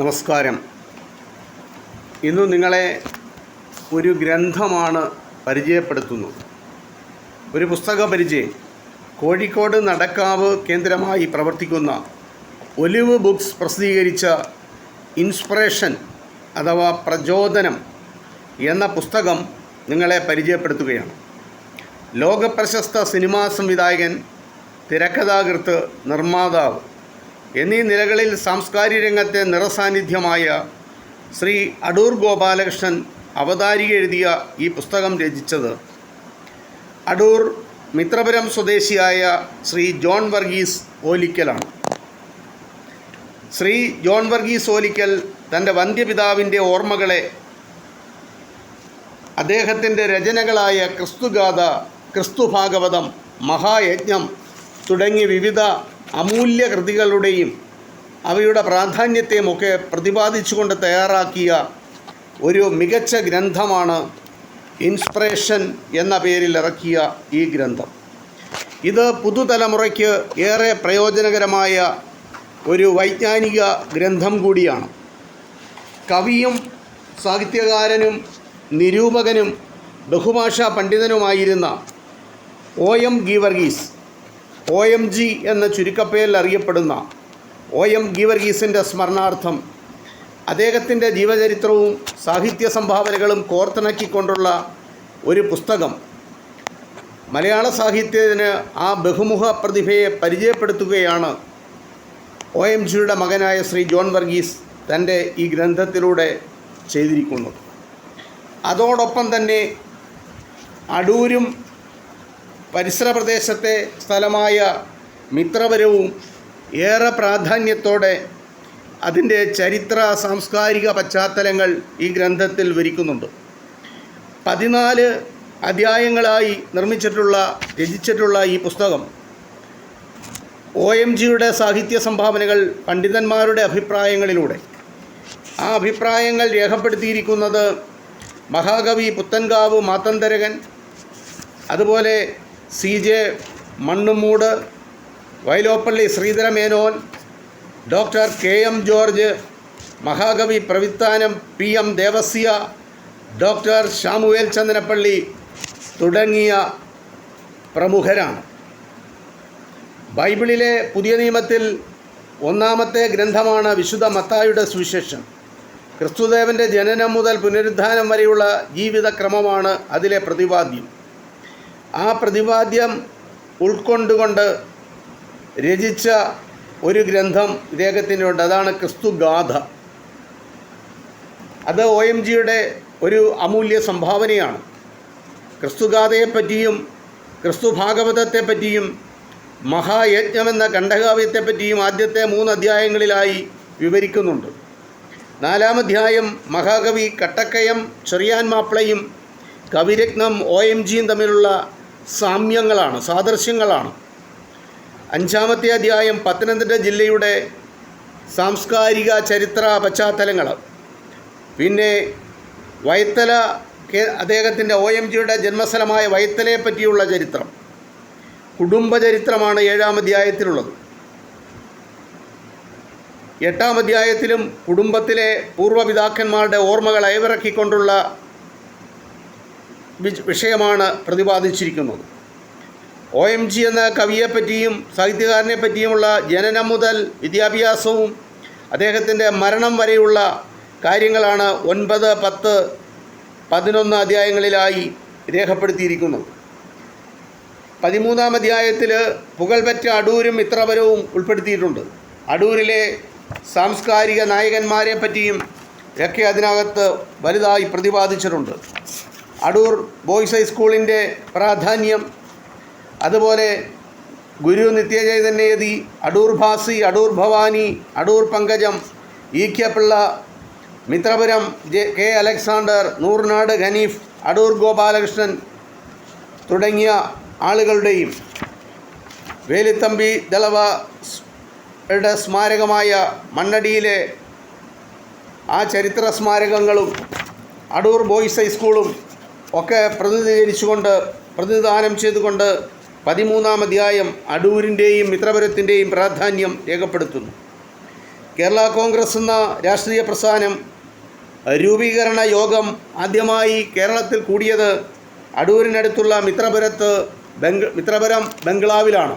നമസ്കാരം. ഇന്ന് നിങ്ങളെ ഒരു ഗ്രന്ഥമാണ് പരിചയപ്പെടുത്തുന്നു ഒരു പുസ്തക പരിചയം കോഴിക്കോട് നടക്കാവ് കേന്ദ്രമായി പ്രവർത്തിക്കുന്ന ഒലിവ് ബുക്സ് പ്രസിദ്ധീകരിച്ച ഇൻസ്പിറേഷൻ അഥവാ പ്രചോദനം എന്ന പുസ്തകം നിങ്ങളെ പരിചയപ്പെടുത്തുകയാണ്. ലോകപ്രശസ്ത സിനിമാ സംവിധായകൻ തിരക്കഥാകൃത്ത് നിർമ്മാതാവ് എന്നീ നിലകളിൽ സാംസ്കാരിക രംഗത്തെ നിറസാന്നിധ്യമായ ശ്രീ അടൂർ ഗോപാലകൃഷ്ണൻ അവതാരിക എഴുതിയ ഈ പുസ്തകം രചിച്ചത് അടൂർ മിത്രപുരം സ്വദേശിയായ ശ്രീ ജോൺ വർഗീസ് ഓലിക്കലാണ്. ശ്രീ ജോൺ വർഗീസ് ഓലിക്കൽ തന്റെ വന്ധ്യപിതാവിന്റെ ഓർമ്മകളെ അദ്ദേഹത്തിന്റെ രചനകളായ ക്രിസ്തുഗാഥ ക്രിസ്തുഭാഗവതം മഹായജ്ഞം തുടങ്ങി വിവിധ അമൂല്യ കൃതികളുടെയും അവയുടെ പ്രാധാന്യത്തെയും ഒക്കെ പ്രതിപാദിച്ചുകൊണ്ട് തയ്യാറാക്കിയ ഒരു മികച്ച ഗ്രന്ഥമാണ് ഇൻസ്പിറേഷൻ എന്ന പേരിൽ ഇറക്കിയ ഈ ഗ്രന്ഥം. ഇത് പുതുതലമുറയ്ക്ക് ഏറെ പ്രയോജനകരമായ ഒരു വൈജ്ഞാനിക ഗ്രന്ഥം കൂടിയാണ്. കവിയും സാഹിത്യകാരനും നിരൂപകനും ബഹുഭാഷാ പണ്ഡിതനുമായിരുന്ന O M Geevarghese O M G എന്ന ചുരുക്കപ്പേരിൽ അറിയപ്പെടുന്ന ഒ എം ഗീവർഗീസിന്റെ സ്മരണാർത്ഥം അദ്ദേഹത്തിന്റെ ജീവചരിത്രവും സാഹിത്യ സംഭാവനകളും കോർത്തിണക്കിക്കൊണ്ടുള്ള ഒരു പുസ്തകം. മലയാള സാഹിത്യത്തിന് ആ ബഹുമുഖ പ്രതിഭയെ പരിചയപ്പെടുത്തുകയാണ് ഒ എം ജിയുടെ മകനായ ശ്രീ ജോൺ വർഗീസ് തന്റെ ഈ ഗ്രന്ഥത്തിലൂടെ ചെയ്തിരിക്കുന്നത്. അതോടൊപ്പം തന്നെ അടൂരും പരിസര പ്രദേശത്തെ സ്ഥലമായ മിത്രപരവും ഏറെ പ്രാധാന്യത്തോടെ അതിന്റെ ചരിത്ര സാംസ്കാരിക പശ്ചാത്തലങ്ങൾ ഈ ഗ്രന്ഥത്തിൽ വിരിക്കുന്നുണ്ട് പതിനാല് അധ്യായങ്ങളായി നിർമ്മിച്ചിട്ടുള്ള രചിച്ചിട്ടുള്ള ഈ പുസ്തകം ഒ എം ജിയുടെ സാഹിത്യ സംഭാവനകൾ പണ്ഡിതന്മാരുടെ അഭിപ്രായങ്ങളിലൂടെ. ആ അഭിപ്രായങ്ങൾ രേഖപ്പെടുത്തിയിരിക്കുന്നത് മഹാകവി പുത്തൻകാവ് മാത്തന്തരകൻ അതുപോലെ C J Mannumoodu Sreedhara Menon doctor K M George മഹാകവി Pravithanam P M Devassia doctor Samuel Chandanappally തുടങ്ങിയ പ്രമുഖരാണ്. ബൈബിളിലെ പുതിയ നിയമത്തിൽ ഒന്നാമത്തെ ഗ്രന്ഥമാണ് വിശുദ്ധ മത്തായുടെ സുവിശേഷം. ക്രിസ്തുദേവന്റെ ജനനം മുതൽ പുനരുദ്ധാനം വരെയുള്ള ജീവിതക്രമമാണ് അതിലെ പ്രതിപാദ്യം. ആ പ്രതിപാദ്യം ഉൾക്കൊണ്ടുകൊണ്ട് രചിച്ച ഒരു ഗ്രന്ഥം ഇദ്ദേഹത്തിനുണ്ട് അതാണ് ക്രിസ്തുഗാഥ അത് ഒ എം ജിയുടെ ഒരു അമൂല്യ സംഭാവനയാണ്. ക്രിസ്തുഗാഥയെപ്പറ്റിയും ക്രിസ്തു ഭാഗവതത്തെപ്പറ്റിയും മഹായജ്ഞമെന്ന ഖണ്ഡകാവ്യത്തെപ്പറ്റിയും ആദ്യത്തെ മൂന്ന് അധ്യായങ്ങളിലായി വിവരിക്കുന്നുണ്ട്. നാലാം അധ്യായം മഹാകവി കട്ടക്കയം ചെറിയാൻ മാപ്പിളയും കവിരത്നം ഒ എം ജിയും തമ്മിലുള്ള സാമ്യങ്ങളാണ് സാദൃശ്യങ്ങളാണ്. അഞ്ചാമത്തെ അധ്യായം പത്തനംതിട്ട ജില്ലയുടെ സാംസ്കാരിക ചരിത്ര പശ്ചാത്തലങ്ങൾ. പിന്നെ വൈത്തല അദ്ദേഹത്തിന്റെ ഒ എം ജിയുടെ ജന്മസ്ഥലമായ വൈത്തലയെ പറ്റിയുള്ള ചരിത്രം. കുടുംബചരിത്രമാണ് ഏഴാം അധ്യായത്തിലുള്ളത്. എട്ടാം അധ്യായത്തിലും കുടുംബത്തിലെ പൂർവപിതാക്കന്മാരുടെ ഓർമ്മകൾ അയവിറക്കിക്കൊണ്ടുള്ള വിഷയമാണ് പ്രതിപാദിച്ചിരിക്കുന്നത്. ഒ എം ജി എന്ന കവിയെപ്പറ്റിയും സാഹിത്യകാരനെ പറ്റിയുമുള്ള ജനനം മുതൽ വിദ്യാഭ്യാസവും അദ്ദേഹത്തിന്റെ മരണം വരെയുള്ള കാര്യങ്ങളാണ് ഒൻപത് പത്ത് പതിനൊന്ന് അധ്യായങ്ങളിലായി രേഖപ്പെടുത്തിയിരിക്കുന്നത്. പതിമൂന്നാം അധ്യായത്തിൽ പുകൽപറ്റ അടൂരും മിത്രപരവും ഉൾപ്പെടുത്തിയിട്ടുണ്ട്. അടൂരിലെ സാംസ്കാരിക നായകന്മാരെ പറ്റിയും ഒക്കെ അതിനകത്ത് വലുതായി പ്രതിപാദിച്ചിട്ടുണ്ട്. അടൂർ ബോയ്സ് ഹൈസ്കൂളിന്റെ പ്രാധാന്യം. അതുപോലെ Guru Nitya Chaitanya Yati Adoor Bhasi Adoor Bhavani Adoor Pankajam E K Pillai Mithrapuram J K Alexander Noornad Haneef Adoor Gopalakrishnan തുടങ്ങിയ ആളുകളുടെയും വേലിത്തമ്പി ദളവയുടെ സ്മാരകമായ മണ്ണടിയിലെ ആ ചരിത്ര സ്മാരകങ്ങളും അടൂർ ബോയ്സ് ഹൈസ്കൂളും ഒക്കെ പ്രതിനിധീകരിച്ചുകൊണ്ട് പ്രതിനിധാനം ചെയ്തുകൊണ്ട് പതിമൂന്നാം അധ്യായം അടൂരിന്റെയും മിത്രപുരത്തിന്റെയും പ്രാധാന്യം രേഖപ്പെടുത്തുന്നു. കേരള കോൺഗ്രസ് എന്ന രാഷ്ട്രീയ പ്രസ്ഥാനം രൂപീകരണ യോഗം ആദ്യമായി കേരളത്തിൽ കൂടിയത് അടൂരിനടുത്തുള്ള മിത്രപുരത്ത് ബംഗ് മിത്രപുരം ബംഗ്ലാവിലാണ്.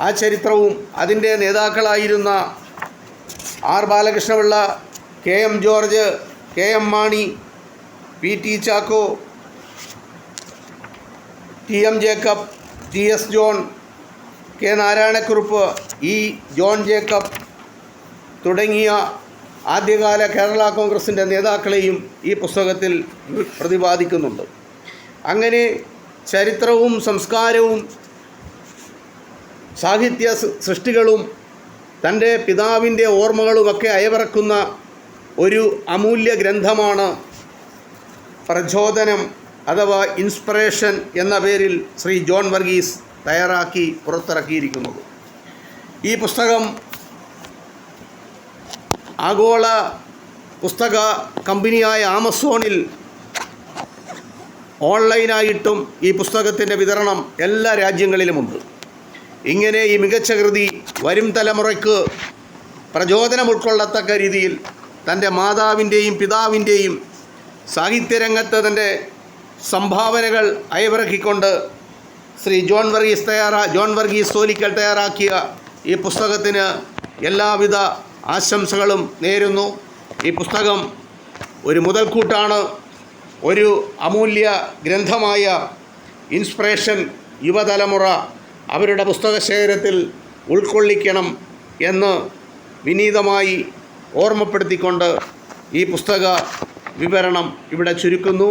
ആ ചരിത്രവും അതിന്റെ നേതാക്കളായിരുന്ന R Balakrishna Pillai K M George K M Mani P T Chacko T M Jacob T S John K Narayanakurup E John Jacob തുടങ്ങിയ ആദ്യകാല കേരള കോൺഗ്രസിന്റെ നേതാക്കളെയും ഈ പുസ്തകത്തിൽ പ്രതിപാദിക്കുന്നുണ്ട്. അങ്ങനെ ചരിത്രവും സംസ്കാരവും സാഹിത്യ സൃഷ്ടികളും തന്റെ പിതാവിന്റെ ഓർമ്മകളുമൊക്കെ അയവിറക്കുന്ന ഒരു അമൂല്യ ഗ്രന്ഥമാണ് പ്രചോദനം അഥവാ ഇൻസ്പിറേഷൻ എന്ന പേരിൽ ശ്രീ ജോൺ വർഗീസ് തയ്യാറാക്കി പുറത്തിറക്കിയിരിക്കുന്നത്. ഈ പുസ്തകം ആഗോള പുസ്തക കമ്പനിയായ ആമസോണിൽ ഓൺലൈനായിട്ടും ഈ പുസ്തകത്തിന്റെ വിതരണം എല്ലാ രാജ്യങ്ങളിലുമുണ്ട്. ഇങ്ങനെ ഈ മികച്ച കൃതി വരും തലമുറയ്ക്ക് പ്രചോദനം ഉൾക്കൊള്ളത്തക്ക രീതിയിൽ തന്റെ മാതാവിന്റെയും പിതാവിന്റെയും സാഹിത്യരംഗത്ത് തന്റെ സംഭാവനകൾ അയവിറക്കിക്കൊണ്ട് ശ്രീ ജോൺ വർഗീസ് തയ്യാറാ ജോൺ വർഗീസ് സോലിക്കൽ തയ്യാറാക്കിയ ഈ പുസ്തകത്തിന് എല്ലാവിധ ആശംസകളും നേരുന്നു. ഈ പുസ്തകം ഒരു മുതൽക്കൂട്ടാണ് ഒരു അമൂല്യ ഗ്രന്ഥമായ ഇൻസ്പിറേഷൻ യുവതലമുറ അവരുടെ പുസ്തക ശേഖരത്തിൽ ഉൾക്കൊള്ളിക്കണം എന്ന് വിനീതമായി ഓർമ്മപ്പെടുത്തിക്കൊണ്ട് ഈ പുസ്തക വിവരണം ഇവിടെ ചുരുക്കുന്നു.